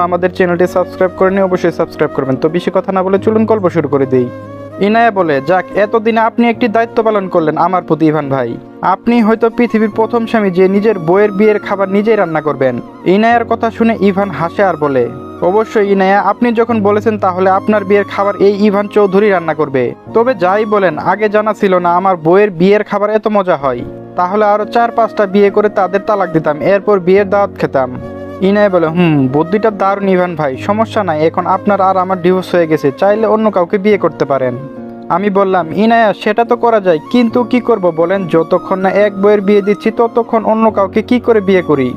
আমাদের চ্যানেলটি সাবস্ক্রাইব করে নিয়ে অবশ্যই সাবস্ক্রাইব করবেন। তো বেশি কথা না বলে চলুন গল্প শুরু করে দিই। ইনায়া বলে, যাক, এতদিনে আপনি একটি দায়িত্ব পালন করলেন আমার প্রতি ইভান ভাই। আপনি হয়তো পৃথিবীর প্রথম স্বামী যে নিজের বইয়ের বিয়ের খাবার নিজেই রান্না করবেন। ইনায়ার কথা শুনে ইভান হাসে আর বলে, অবশ্যই ইনায়া, আপনি যখন বলেছেন তাহলে আপনার বিয়ের খাবার এই ইভান চৌধুরী রান্না করবে। তবে যাই বলেন, আগে জানা ছিল না আমার বইয়ের বিয়ের খাবার এত মজা হয়। তাহলে আরও চার পাঁচটা বিয়ে করে তাদের তালাক দিতাম, এরপর বিয়ের দাওয়াত খেতাম। ইনায় বলে। হুম, বুদ্ধিটা দারুণ ইভান ভাই, সমস্যা নাই, এখন আপনার আর আমার ডিভোর্স হয়ে গেছে, চাইলে অন্য কাউকে বিয়ে করতে পারেন। আমি বললাম ইনায়া সেটা তো করা যায়, কিন্তু কি করব বলেন, যতক্ষণ না এক বইয়ের বিয়ে দিচ্ছি, ততক্ষণ অন্য কাউকে কি করে বিয়ে করি?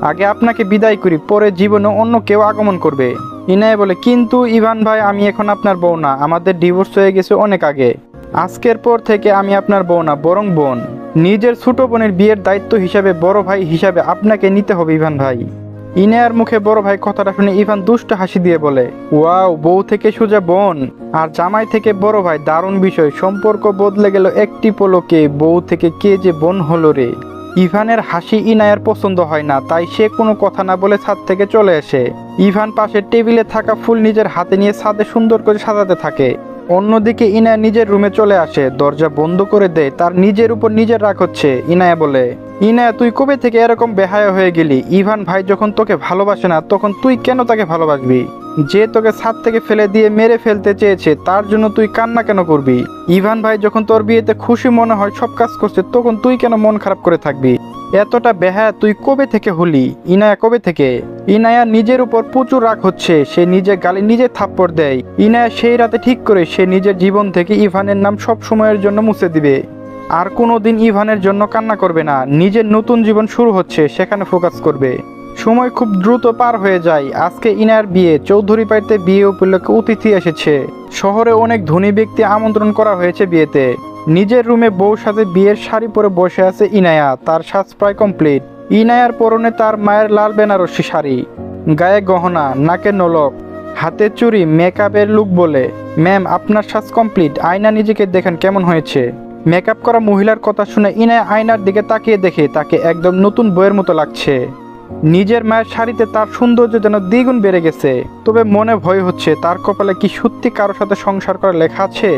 আগে আপনাকে বিদায় করি, পরে জীবনে অন্য কেউ আগমন করবে। ইনায় বলে, কিন্তু ইভান ভাই, আমি এখন আপনার বউ না, আমাদের ডিভোর্স হয়ে গেছে অনেক আগে। আজকের পর থেকে আমি আপনার বউ না, বরং বোন। নিজের ছোট বোনের বিয়ের দায়িত্ব হিসাবে, বড় ভাই হিসাবে আপনাকে নিতে হবে ইভান ভাই। ইনায়ার মুখে বড় ভাই কথাটা শুনে ইভান দুষ্ট হাসি দিয়ে বলে, ওয়াও, বউ থেকে সোজা বোন। আর জামাই থেকে বড় ভাই, দারুণ বিষয়। সম্পর্ক বদলে গেল একটি পলকে, বউ থেকে কে যে বোন হলো রে? ইভানের হাসি ইনায়ার পছন্দ হয় না, তাই সে কোনো কথা না বলে ছাদ থেকে চলে আসে। ইভান পাশের টেবিলে থাকা ফুল নিজের হাতে নিয়ে ছাদে সুন্দর করে সাজাতে থাকে। অন্যদিকে ইনায়া নিজের রুমে চলে আসে, দরজা বন্ধ করে দেয়, তার নিজের উপর নিজের রাগ হচ্ছে, ইনায়া বলে, ইনায়া, তুই কবে থেকে এরকম বেহায়া হয়ে গেলি? ইভান ভাই যখন তোকে ভালোবাসে না, তখন তুই কেন তাকে ভালোবাসবি? যে তোকে ছাদ থেকে ফেলে দিয়ে মেরে ফেলতে চেয়েছে, তার জন্য তুই কান্না কেন করবি? ইভান ভাই যখন তোর বিয়েতে খুশি মনে হয় সব কাজ করছে, তখন তুই কেন মন খারাপ করে থাকবি? এতটা বেহায়া তুই কবে থেকে হলি? ইনায়া কবে থেকে? ইনায়া নিজের উপর প্রচুর রাগ হচ্ছে, সে নিজে গালে নিজে থাপ্পড় দেয়। ইনায়া সেই রাতে ঠিক করে সে নিজের জীবন থেকে ইভানের নাম সব সময়ের জন্য মুছে দিবে। আর কোনো দিন ইভানের জন্য কান্না করবে না, নিজের নতুন জীবন শুরু হচ্ছে, সেখানে ফোকাস করবে। সময় খুব দ্রুত পার হয়ে যায়, আজকে ইনার বিয়ে, চৌধুরী বাড়িতে বিয়ে উপলক্ষে অতিথি এসেছে। শহরে অনেক ধনী ব্যক্তি আমন্ত্রণ করা হয়েছে বিয়েতে। নিজের রুমে বউ সাথে বিয়ের শাড়ি পরে বসে আছে ইনায়া, তার সাজ প্রায় কমপ্লিট ইনায়ার পরনে তার মায়ের লাল বেনারসি শাড়ি। গায়ে গহনা, নাকে নলক, হাতে চুরি মেকআপের লুক বলে। ম্যাম, আপনার সাজ কমপ্লিট আয়না নিজেকে দেখেন কেমন হয়েছে? মেকআপ করা মহিলার কথা শুনে ইনায়া আয়নার দিকে তাকিয়ে দেখে, তাকে একদম নতুন বইয়ের মতো লাগছে। নিজের মায়ের শাড়িতে তার সৌন্দর্য যেন দ্বিগুণ বেড়ে গেছে। তবে মনে ভয় হচ্ছে, তার কপালে কি সত্যি কারোর সাথে সংসার করা লেখা আছে?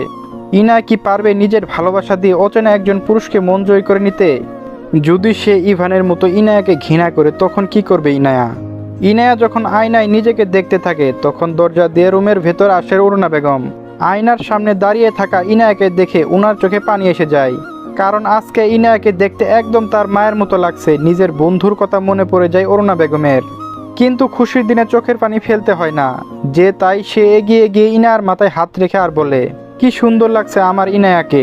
ইনা কি পারবে নিজের ভালোবাসা দিয়ে অচেনা একজন পুরুষকে মন জয় করে নিতে? যদি সে ইভানের মতো ইনায়াকে ঘৃণা করে, তখন কি করবে ইনায়া? ইনায়া যখন আয়নায় নিজেকে দেখতে থাকে, তখন দরজা দিয়ে রুমের ভেতর আসে অরুণা বেগম। আয়নার সামনে দাঁড়িয়ে থাকা ইনায়াকে দেখে উনার চোখে পানি এসে যায়। কারণ আজকে ইনায়াকে দেখতে একদম তার মায়ের মতো লাগছে, নিজের বন্ধুর কথা মনে পড়ে যায় অরুণা বেগমের। কিন্তু খুশির দিনে চোখের পানি ফেলতে হয় না। যে তাই সে এগিয়ে গিয়ে ইনার মাথায় হাত রেখে আর বলে কি সুন্দর লাগছে আমার ইনায়াকে।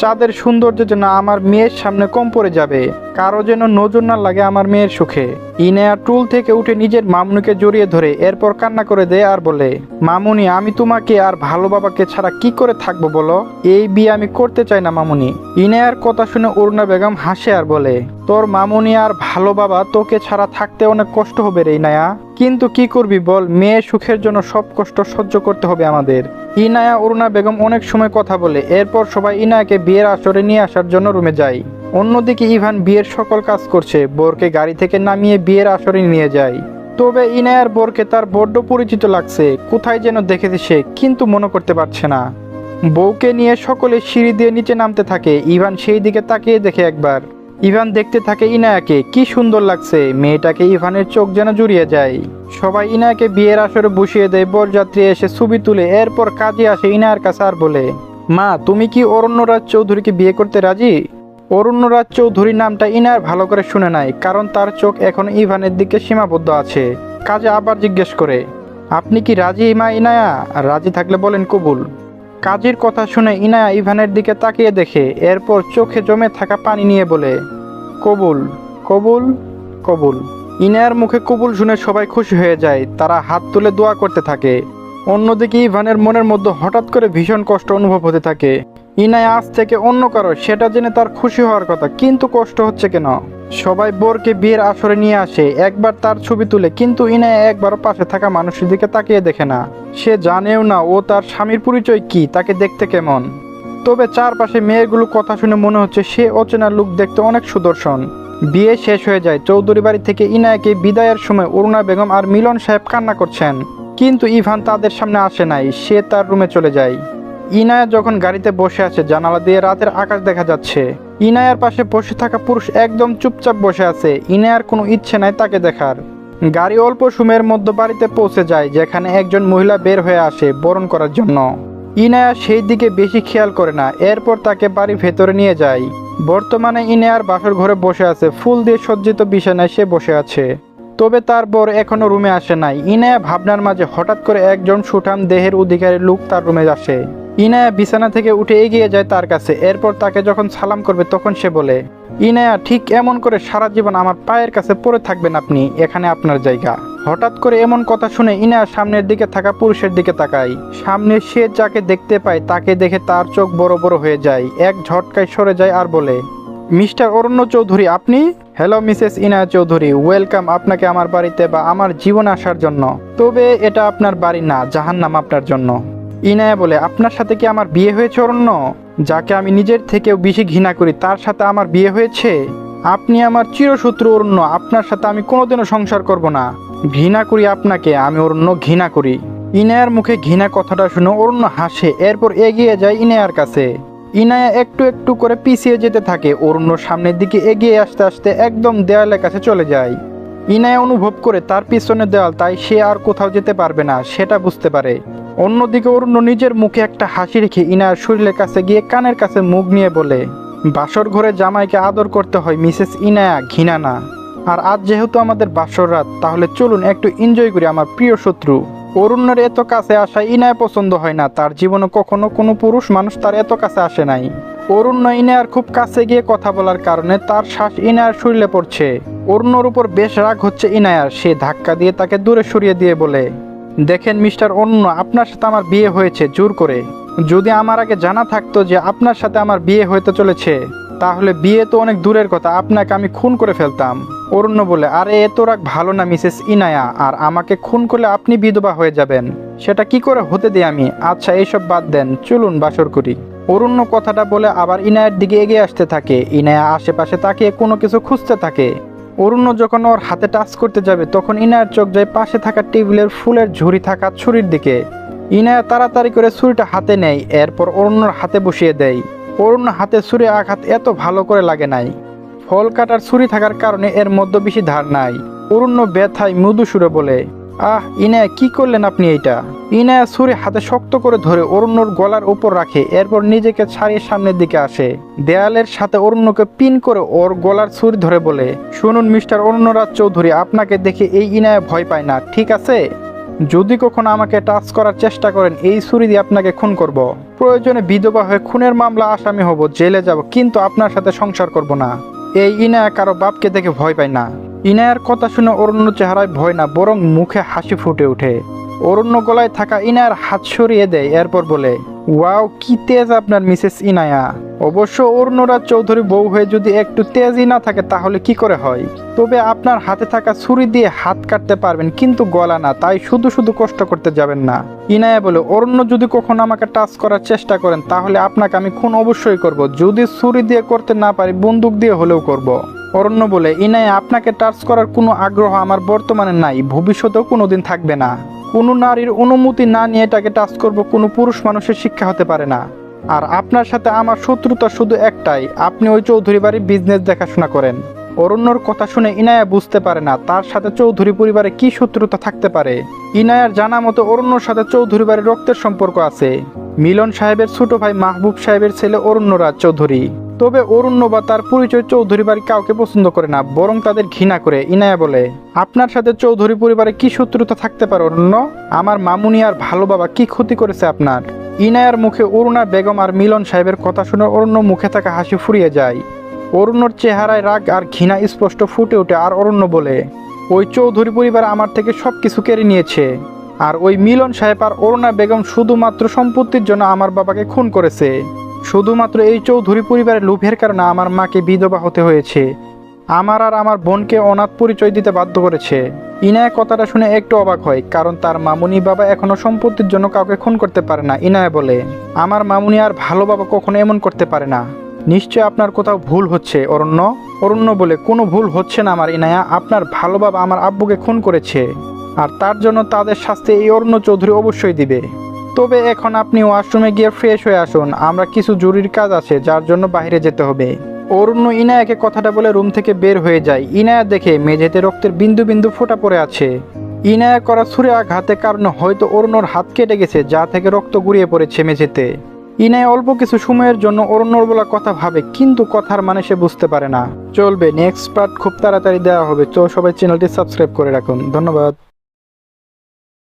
চাঁদের সৌন্দর্য যেন আমার মেয়ের সামনে কম পড়ে যাবে। কারও যেন নজর না লাগে আমার মেয়ের সুখে। ইনায়া টুল থেকে উঠে নিজের মামুনিকে জড়িয়ে ধরে এরপর কান্না করে দেয় আর বলে, মামুনি, আমি তোমাকে আর ভালো বাবাকে ছাড়া কি করে থাকব বলো? এই বিয়ে আমি করতে চাই না, মামুনি। ইনায়ার কথা শুনে অরুণা বেগম হাসে আর বলে, তোর মামুনি আর ভালো বাবা তোকে ছাড়া থাকতে অনেক কষ্ট হবে রে ইনায়া। কিন্তু কি করবি বল, মেয়ে সুখের জন্য সব কষ্ট সহ্য করতে হবে আমাদের। ইনায়া, অরুণা বেগম অনেক সময় কথা বলে, এরপর সবাই ইনায়াকে বিয়ের আসরে নিয়ে আসার জন্য রুমে যায়। অন্যদিকে ইভান বিয়ের সকল কাজ করছে, বোরকে গাড়ি থেকে নামিয়ে বিয়ের আসরে নিয়ে যায়। তবে ইনায়ার বোরকে তার বড্ড পরিচিত লাগছে, কোথায় যেন দেখেছে সে, কিন্তু মনে করতে পারছে না। বউকে নিয়ে সকলে সিঁড়ি দিয়ে নিচে নামতে থাকে, ইভান সেই দিকে তাকিয়ে দেখে একবার। ইভান দেখতে থাকে ইনায়াকে, কি সুন্দর লাগছে। মেয়েটাকে ইভানের চোখ যেন জুড়িয়ে যায়। সবাই ইনায়াকে বিয়ের আসরে বসিয়ে দেয়, বরযাত্রী এসে ছবি তুলে, এরপর কাজে আসে ইনায়ার কাছে আর বলে, মা, তুমি কি অরণ্যরাজ চৌধুরীকে বিয়ে করতে রাজি? অরণ্যরাজ চৌধুরী নামটা ইনার ভালো করে শুনে নাই, কারণ তার চোখ এখন ইভানের দিকে সীমাবদ্ধ আছে। কাজে আবার জিজ্ঞেস করে, আপনি কি রাজি মা ইনায়া? রাজি থাকলে বলেন কবুল। কাজীর কথা শুনে ইনায়া ইভানের দিকে তাকিয়ে দেখে, এরপর চোখে জমে থাকা পানি নিয়ে বলে, কবুল কবুল কবুল। ইনায়ার মুখে কবুল শুনে সবাই খুশি হয়ে যায়, তারা হাত তুলে দোয়া করতে থাকে। অন্যদিকে ইভানের মনের মধ্যে হঠাৎ করে ভীষণ কষ্ট অনুভব হতে থাকে। ইনায়া আজ থেকে অন্য কারও, সেটা জেনে তার খুশি হওয়ার কথা, কিন্তু কষ্ট হচ্ছে কেন? সবাই বোরকে বিয়ের আসরে নিয়ে আসে, একবার তার ছবি তুলে, কিন্তু ইনায়া একবারও পাশে থাকা মানুষের দিকে তাকিয়ে দেখে না। সে জানেও না ও তার স্বামীর পরিচয় কি, তাকে দেখতে কেমন। তবে চারপাশে মেয়েগুলো কথা শুনে মনে হচ্ছে সে অচেনা লোক দেখতে অনেক সুদর্শন। বিয়ে শেষ হয়ে যায়, চৌধুরী বাড়ি থেকে ইনায়াকে বিদায়ের সময় অরুণা বেগম আর মিলন সাহেব কান্না করছেন। কিন্তু ইভান তাদের সামনে আসে নাই, সে তার রুমে চলে যায়। ইনায়া যখন গাড়িতে বসে আছে, জানালা দিয়ে রাতের আকাশ দেখা যাচ্ছে। ইনায়ার পাশে বসে থাকা পুরুষ একদম চুপচাপ বসে আছে। ইনায়ার কোনো ইচ্ছে নাই তাকে দেখার। গাড়ি অল্প সময়ের মধ্যে বাড়িতে পৌঁছে যায়, যেখানে একজন মহিলা বের হয়ে আসে বরণ করার জন্য। ইনায়া সেই দিকে বেশি খেয়াল করে না, এরপর তাকে বাড়ির ভেতরে নিয়ে যায়। বর্তমানে ইনায়ার বাসর ঘরে বসে আছে, ফুল দিয়ে সজ্জিত বিছানায় সে বসে আছে। তবে তার বর এখনও রুমে আসে নাই। ইনায়া ভাবনার মাঝে হঠাৎ করে একজন সুঠাম দেহের অধিকারী লোক তার রুমে আসে। ইনায়া বিছানা থেকে উঠে এগিয়ে যায় তার কাছে। এরপর তাকে যখন সালাম করবে, তখন সে বলে, ইনায়া, ঠিক এমন করে সারা জীবন আমার পায়ের কাছে পড়ে থাকবেন আপনি, এখানে আপনার জায়গা। হঠাৎ করে এমন কথা শুনে ইনায়া সামনের দিকে থাকা পুরুষের দিকে তাকায়। সামনে সে যাকে দেখতে পায়, তাকে দেখে তার চোখ বড় বড় হয়ে যায়, এক ঝটকায় সরে যায় আর বলে, মিস্টার অরণ্য চৌধুরী, আপনি? Hello, Mrs Inaya Chowdhury, welcome আপনাকে আমার বাড়িতে বা আমার জীবন আসার জন্য। তবে এটা আপনার বাড়ি না, জাহান্নাম আপনার জন্য। ইনায়া বলে, আপনার সাথে কি আমার বিয়ে হয়েছে, অরণ্য? যাকে আমি নিজের থেকেও বেশি ঘৃণা করি, তার সাথে আমার বিয়ে হয়েছে? আপনি আমার চিরশত্রু, অরণ্য। আপনার সাথে আমি কোনোদিনও সংসার করব না। ঘৃণা করি আপনাকে, আমি অরণ্য ঘৃণা করি। ইনায়ার মুখে ঘৃণা কথাটা শুনে অরণ্য হাসে। এরপর এগিয়ে যায় ইনায়ার কাছে। ইনায়া একটু একটু করে পিছিয়ে যেতে থাকে। অরণ্য সামনের দিকে এগিয়ে আসতে আসতে একদম দেয়ালের কাছে চলে যায়। ইনায়া অনুভব করে তার পিছনে দেওয়াল তাই সে আর কোথাও যেতে পারবে না, সেটা বুঝতে পারে। অন্যদিকে অরণ্য নিজের মুখে একটা হাসি রেখে ইনায়ার শরীরের কাছে গিয়ে কানের কাছে মুখ নিয়ে বলে, বাসর ঘরে জামাইকে আদর করতে হয় মিসেস ইনায়া ঘৃণা না আর আজ যেহেতু আমাদের বাসর রাত, তাহলে চলুন একটু এনজয় করি আমার প্রিয় শত্রু। অরণ্যের এত কাছে আসা ইনায় পছন্দ হয় না, তার জীবনে কখনো কোনো পুরুষ মানুষ তার এত কাছে আসে নাই। অরণ্য ইনায়ার খুব কাছে গিয়ে কথা বলার কারণে তার শ্বাস ইনায়ার শরীরে পড়ছে। অরণ্যর উপর বেশ রাগ হচ্ছে ইনায়ার, সে ধাক্কা দিয়ে তাকে দূরে সরিয়ে দিয়ে বলে দেখেন মিস্টার, অন্য আপনার সাথে আমার বিয়ে হয়েছে, জোর করে। যদি আমার আগে জানা থাকতো যে আপনার সাথে আমার বিয়ে হতে চলেছে, তাহলে বিয়ে তো অনেক দূরের কথা, আপনাকে আমি খুন করে ফেলতাম। অরণ্য বলে, আরে এত রাগ ভালো না, মিসেস ইনায়া, আর আমাকে খুন করলে আপনি বিধবা হয়ে যাবেন। সেটা কি করে হতে দিই আমি? আচ্ছা এইসব বাদ দেন, চলুন বাসর করি। অরণ্য কথাটা বলে আবার ইনায়ের দিকে এগিয়ে আসতে থাকে। ইনায়া আশেপাশে তাকিয়ে কোনো কিছু খুঁজতে থাকে। অরুণ্য যখন ওর হাতে টাচ করতে যাবে, তখন ইনায়ের চোখ যায় পাশে থাকা টেবিলের ফুলের ঝুড়ি থাকা ছুরির দিকে। ইনায়া তাড়াতাড়ি করে ছুরিটা হাতে নেয়, এরপর অরুণ্যর হাতে বসিয়ে দেয়। অরুণ্য হাতে ছুরি আঘাত এত ভালো করে লাগে নাই। ফল কাটার ছুরি থাকার কারণে এর মধ্যে বেশি ধার নাই। অরুণ্য ব্যথায় মৃদু সুরে বলে আহ, ইনায়া, কি করলেন আপনি এইটা? ইনায়া ছুরি হাতে শক্ত করে ধরে অরণ্যর গলার উপর রাখে, এরপর নিজেকে ছাড়িয়ে সামনের দিকে আসে। দেয়ালের সাথে অরণ্যকে পিন করে ওর গলার ছুরি ধরে বলে, শুনুন মিস্টার অরণ্যরাজ চৌধুরী, আপনাকে দেখে এই ইনায়া ভয় পায় না, ঠিক আছে? যদি কখনো আমাকে টাচ করার চেষ্টা করেন, এই ছুরি দিয়ে আপনাকে খুন করব। প্রয়োজনে বিধবা হয়ে খুনের মামলা আসামি হব, জেলে যাব, কিন্তু আপনার সাথে সংসার করব না। এই ইনায়া কারও বাপকে দেখে ভয় পায় না। ইনায়ার কথা শুনে অরণ্য চেহারায় ভয় না, বরং মুখে হাসি ফুটে ওঠে। অরণ্য গলায় থাকা ইনায়ার হাত সরিয়ে দেয়, এরপর বলে, ওয়াও, কি তেজ আপনার, মিসেস ইনায়া। অবশ্য অরুণরাজ চৌধুরী বউ হয়ে যদি একটু তেজই না থাকে, তাহলে কি করে হয়? তবে আপনার হাতে থাকা ছুরি দিয়ে হাত কাটতে পারবেন, কিন্তু গলা না, তাই শুধু শুধু কষ্ট করতে যাবেন না। ইনায়া বলে, অরণ্য যদি কখনো আমাকে টাচ করার চেষ্টা করেন, তাহলে আপনাকে আমি খুন অবশ্যই করব। যদি ছুরি দিয়ে করতে না পারি, বন্দুক দিয়ে হলেও করব। অরণ্য বলে ইনায়া আপনাকে টাচ করার কোনো আগ্রহ আমার বর্তমানে নাই, ভবিষ্যতেও কোনোদিন থাকবে না। কোনো নারীর অনুমতি না নিয়ে এটাকে টাচ করব কোনো পুরুষ মানুষের শিক্ষা হতে পারে না। আর আপনার সাথে আমার শত্রুতা শুধু একটাই, আপনি ওই চৌধুরী বাড়ির বিজনেস দেখাশোনা করেন। অরণ্যর কথা শুনে ইনায়া বুঝতে পারে না, তার সাথে চৌধুরী পরিবারে কি শত্রুতা থাকতে পারে। ইনায়ার জানা মতো অরণ্যর সাথে চৌধুরী বাড়ির রক্তের সম্পর্ক আছে। মিলন সাহেবের ছোট ভাই মাহবুব সাহেবের ছেলে অরণ্যরাজ চৌধুরী। তবে অরণ্য বা তার পরিচয় চৌধুরী বাড়ি কাউকে পছন্দ করে না, বরং তাদের ঘৃণা করে, ইনায়া বলে। আপনার সাথে চৌধুরী পরিবারে কি শত্রুতা থাকতে পারে অরণ্য আমার মামুনি আর ভালো বাবা কি ক্ষতি করেছে আপনার? ইনায়ার মুখে অরুণা বেগম আর মিলন সাহেবের কথা শুনে অরণ্য মুখে থাকা হাসি ফুরিয়ে যায়। অরণ্যর চেহারায় রাগ আর ঘৃণা স্পষ্ট ফুটে ওঠে, আর অরণ্য বলে, ওই চৌধুরী পরিবার আমার থেকে সব কিছু কেড়ে নিয়েছে। আর ওই মিলন সাহেব আর অরুণা বেগম শুধুমাত্র সম্পত্তির জন্য আমার বাবাকে খুন করেছে। শুধুমাত্র এই চৌধুরী পরিবারের লোভের কারণে আমার মাকে বিধবা হতে হয়েছে। আমার আর আমার বোনকে অনাথ পরিচয় দিতে বাধ্য করেছে। ইনায়া কথাটা শুনে একটু অবাক হয়, কারণ তার মামুনি বাবা এখনও সম্পত্তির জন্য কাউকে খুন করতে পারে না, ইনায়া বলে। আমার মামুনি আর ভালো বাবা কখনো এমন করতে পারে না। নিশ্চয় আপনার কোথাও ভুল হচ্ছে, অরণ্য? অরণ্য বলে কোনো ভুল হচ্ছে না আমার ইনায়া, আপনার ভালো বাবা আমার আব্বুকে খুন করেছে। আর তার জন্য তাদের শাস্তি এই অরণ্য চৌধুরী অবশ্যই দিবে। তবে এখন আপনি ওয়াশরুমে গিয়ে ফ্রেশ হয়ে আসুন। আমরা কিছু জরুরি কাজ আছে, যার জন্য বাইরে যেতে হবে। অরণ্য ইনায়াকে কথাটা বলে রুম থেকে বের হয়ে যায়। ইনায়া দেখে মেঝেতে রক্তের বিন্দু বিন্দু ফোটা পড়ে আছে। ইনায়া করা ছুরে আঘাতের কারণে হয়তো অরণ্যর হাত কেটে গেছে, যা থেকে রক্ত গড়িয়ে পড়েছে মেঝেতে। ইনায় অল্প কিছু সময়ের জন্য অরণ্যর বলা কথা ভাবে, কিন্তু কথার মানে সে বুঝতে পারে না। চলবে নেক্সট পার্ট খুব তাড়াতাড়ি দেওয়া হবে। তো সবাই চ্যানেলটি সাবস্ক্রাইব করে রাখুন। ধন্যবাদ।